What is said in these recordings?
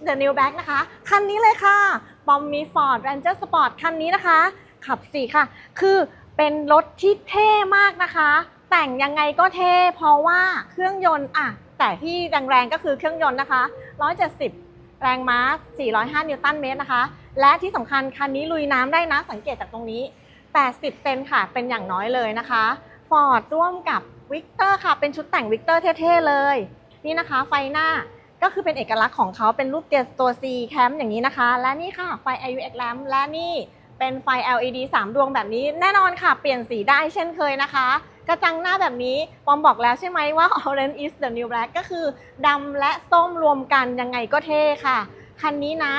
is the new back นะคะ คันนี้เลยค่ะปอมมี Ford Ranger Sport คันนี้นะคะ ขับสี่ค่ะ คือเป็นรถที่เท่มากนะคะ แต่งยังไงก็เท่ เพราะว่าเครื่องยนต์อะแต่ที่แรงๆก็คือเครื่องยนต์นะคะ 170 แรงม้า 405 นิวตันเมตรนะคะ และที่สำคัญคันนี้ลุยน้ำได้นะ สังเกตจากตรงนี้ 80 เซนค่ะ เป็นอย่างน้อยเลยนะคะ Ford ร่วมกับ Victor ค่ะ เป็นชุดแต่ง Victor เท่ๆเลย นี่นะคะไฟหน้า ก็คือเป็นเอกลักษณ์ของเขาเป็นรูปเตียตัว C แคมอย่างนี้นะคะ และนี่ค่ะไฟ IUX lamp และนี่เป็นไฟ LED 3 ดวงแบบนี้ แน่นอนค่ะ เปลี่ยนสีได้เช่นเคยนะคะ กระจังหน้าแบบนี้ ปอมบอกแล้วใช่ไหมว่า orange is the new black ก็คือดำและส้มรวมกันยังไงก็เท่ค่ะ คันนี้นะ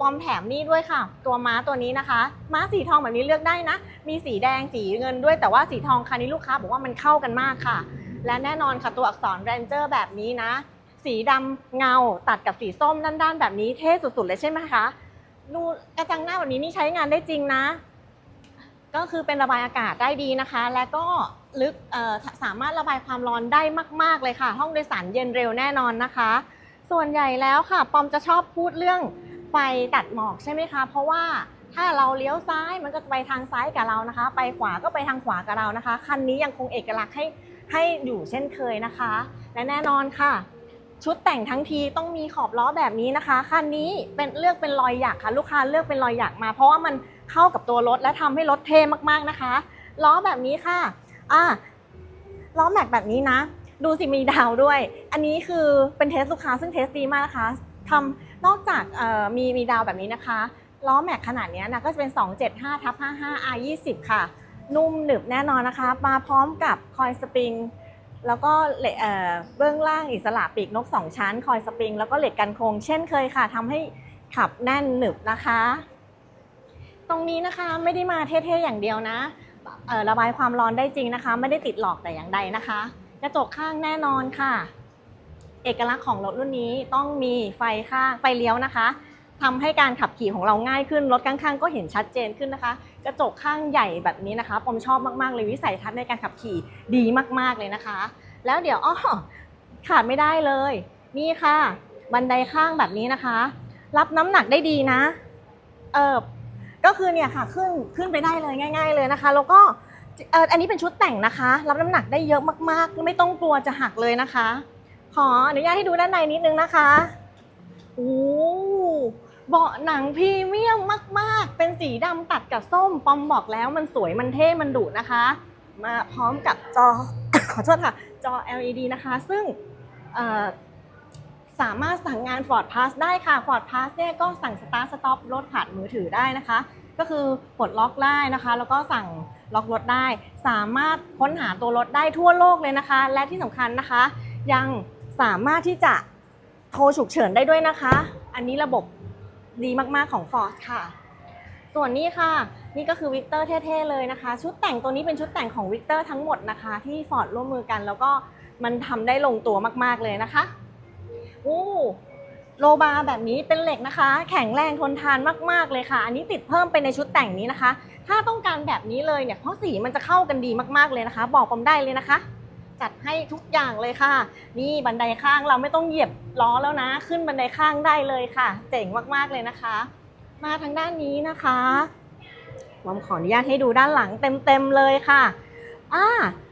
ปอมแถมนี่ด้วยค่ะ ตัวม้าตัวนี้นะคะ ม้าสีทองแบบนี้เลือกได้นะ มีสีแดงสีเงินด้วยแต่ว่าสีทองคันนี้ลูกค้าบอกว่ามันเข้ากันมากค่ะ และแน่นอนค่ะตัวอักษร Ranger แบบนี้นะ สีดำเงาตัดกับสีส้มด้านๆแบบนี้เท่สุดๆเลยใช่ไหมคะดูกระจังหน้าแบบนี้นี่ใช้งานได้จริงนะ ก็คือเป็นระบายอากาศได้ดีนะคะ และก็ลึกสามารถระบายความร้อนได้มาก ๆ เลยค่ะ ห้องโดยสารเย็นเร็วแน่นอนนะคะ ส่วนใหญ่แล้วค่ะ ปอมจะชอบพูดเรื่องไฟตัดหมอกใช่ไหมคะ เพราะว่าถ้าเราเลี้ยวซ้ายมันก็จะไปทางซ้ายกับเรานะคะ ไปขวาก็ไปทางขวากับเรานะคะ คันนี้ยังคงเอกลักษณ์ให้ให้อยู่เช่นเคยนะคะ และแน่นอนค่ะ ชุดแต่งทั้งทีต้องมีขอบล้อแบบนี้นะคะคันนี้เป็นเลือกเป็นรอยหยักค่ะ ลูกค้าเลือกเป็นรอยหยักมา เพราะว่ามันเข้ากับตัวรถและทำให้รถเท่มากๆนะคะ ล้อแบบนี้ค่ะอ่าล้อแม็กแบบนี้นะ ดูสิมีดาวด้วย อันนี้คือเป็นเทสลูกค้าซึ่งเทสดีมากนะคะทำนอกจากมีมีดาวแบบนี้นะคะล้อแม็กขนาดนี้นะก็จะเป็น 275ทับ55 R 20ค่ะ นุ่มหนึบแน่นอนนะคะ มาพร้อมกับคอยสปริง แล้วก็เเบื้องล่างอิสระปีกนก 2 ชั้น คอยสปริง แล้วก็เหล็กกันโครงเช่นเคยค่ะทำให้ขับแน่นหนึบนะคะ ตรงนี้นะคะไม่ได้มาเท่ๆอย่างเดียวนะระบายความร้อนได้จริงนะคะ ไม่ได้ติดหลอกแต่อย่างใดนะคะ กระจกข้างแน่นอนค่ะ เอกลักษณ์ของรถรุ่นนี้ต้องมีไฟข้างไฟเลี้ยวนะคะ ทำให้การขับขี่ของเราง่ายขึ้นรถข้างๆ ก็เห็นชัดเจนขึ้นนะคะ กระจกข้างใหญ่แบบนี้นะคะปอมชอบมากๆเลยวิสัยทัศน์ในการขับขี่ดีมากๆเลยนะคะ แล้วเดี๋ยวอ้อขาดไม่ได้เลย นี่ค่ะ บันไดข้างแบบนี้นะคะ รับน้ำหนักได้ดีนะเออก็คือเนี่ยค่ะขึ้นขึ้นไปได้เลยง่าย ๆเลยนะคะ แล้วก็เอออันนี้เป็นชุดแต่งนะคะ รับน้ำหนักได้เยอะมากๆ ไม่ต้องกลัวจะหักเลยนะคะ ขออนุญาตให้ดูด้านในนิดนึงนะคะโอ้ เบาะหนังพรีเมียมมาก ๆ เป็นสีดำตัดกับส้มปอมบอกแล้วมันสวยมันเท่มันดุนะคะ มาพร้อมกับจอ ขอโทษค่ะ จอ LED นะคะ ซึ่งสามารถสั่งงาน Ford Pass ได้ค่ะ Ford Pass เนี่ยก็สั่ง Start Stop รถผ่านมือถือได้นะคะ ก็คือปลดล็อกได้นะคะ แล้วก็สั่งล็อกรถได้ สามารถค้นหาตัวรถได้ทั่วโลกเลยนะคะ และที่สำคัญนะคะ ยังสามารถที่จะโทรฉุกเฉินได้ด้วยนะคะ อันนี้ระบบ ดีมากๆของ Ford ค่ะ ส่วนนี้ค่ะ นี่ก็คือวิกเตอร์เท่ๆเลยนะคะ ชุดแต่งตัวนี้เป็นชุดแต่งของวิกเตอร์ทั้งหมดนะคะ ที่ Ford ร่วมมือกัน แล้วก็มันทำได้ลงตัวมากๆเลยนะคะโอ้โลบาร์แบบนี้เป็นเหล็กนะคะ แข็งแรงทนทานมากๆเลยค่ะ อันนี้ติดเพิ่มไปในชุดแต่งนี้นะคะ ถ้าต้องการแบบนี้เลยเนี่ยเพราะสีมันจะเข้ากันดีมากๆเลยนะคะ บอกผมได้เลยนะคะ จัดให้ทุกอย่างเลยค่ะ นี่บันไดข้างเราไม่ต้องเหยียบล้อแล้วนะ ขึ้นบันไดข้างได้เลยค่ะ เจ๋งมากๆเลยนะคะ มาทางด้านนี้นะคะผมขออนุญาตให้ดูด้านหลังเต็มๆเลยค่ะอ่า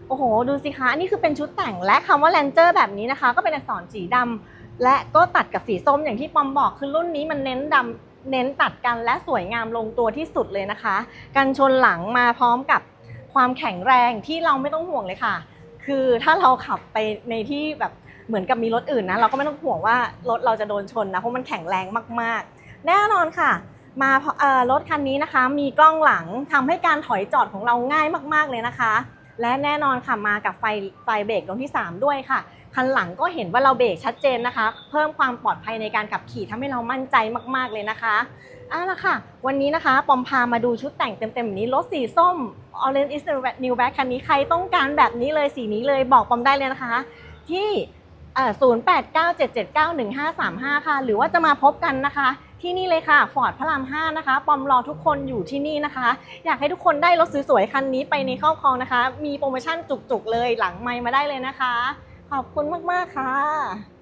โอ้โห ดูสิคะ นี่คือเป็นชุดแต่งและคำว่า Ranger แบบนี้นะคะ ก็เป็นอักษรสีดำและก็ตัดกับสีส้มอย่างที่ปอมบอกคือรุ่นนี้มันเน้นดำเน้นตัดกันและสวยงามลงตัวที่สุดเลยนะคะ กันชนหลังมาพร้อมกับความแข็งแรงที่เราไม่ต้องห่วงเลยค่ะ คือถ้าเราขับไปในที่แบบเหมือนกับมีรถอื่นนะเราก็ไม่ต้องห่วงว่ารถเราจะโดนชนนะเพราะมันแข็งแรงมากๆ แน่นอนค่ะ มาเอ่อรถคันนี้นะคะ มีกล้องหลังทำให้การถอยจอดของเราง่ายมากๆเลยนะคะ และแน่นอนค่ะมากับไฟไฟเบรกดวงที่ 3 ด้วยค่ะคันหลังก็เห็นว่าเราเบรกชัดเจนนะคะ เพิ่มความปลอดภัยในการขับขี่ทำให้เรามั่นใจมากๆเลยนะคะ เอาละค่ะ วันนี้นะคะ ปอมพามาดูชุดแต่งเต็มๆแบบนี้รถสีส้ม Orange is the new black คันนี้ใครต้องการแบบนี้เลยสีนี้เลยบอกปอมได้เลยนะคะ ที่ 0 8 9 7 7 9 1 5 3 5 ค่ะ หรือว่าจะมาพบกันนะคะ ที่นี่เลยค่ะฟอร์ดพระราม 5 นะคะ ปอมรอทุกคนอยู่ที่นี่นะคะ อยากให้ทุกคนได้รถสวยๆคันนี้ไปในครอบครองนะคะ มีโปรโมชั่นจุกๆเลยหลังไมค์มาได้เลยนะคะ ขอบคุณมากๆค่ะ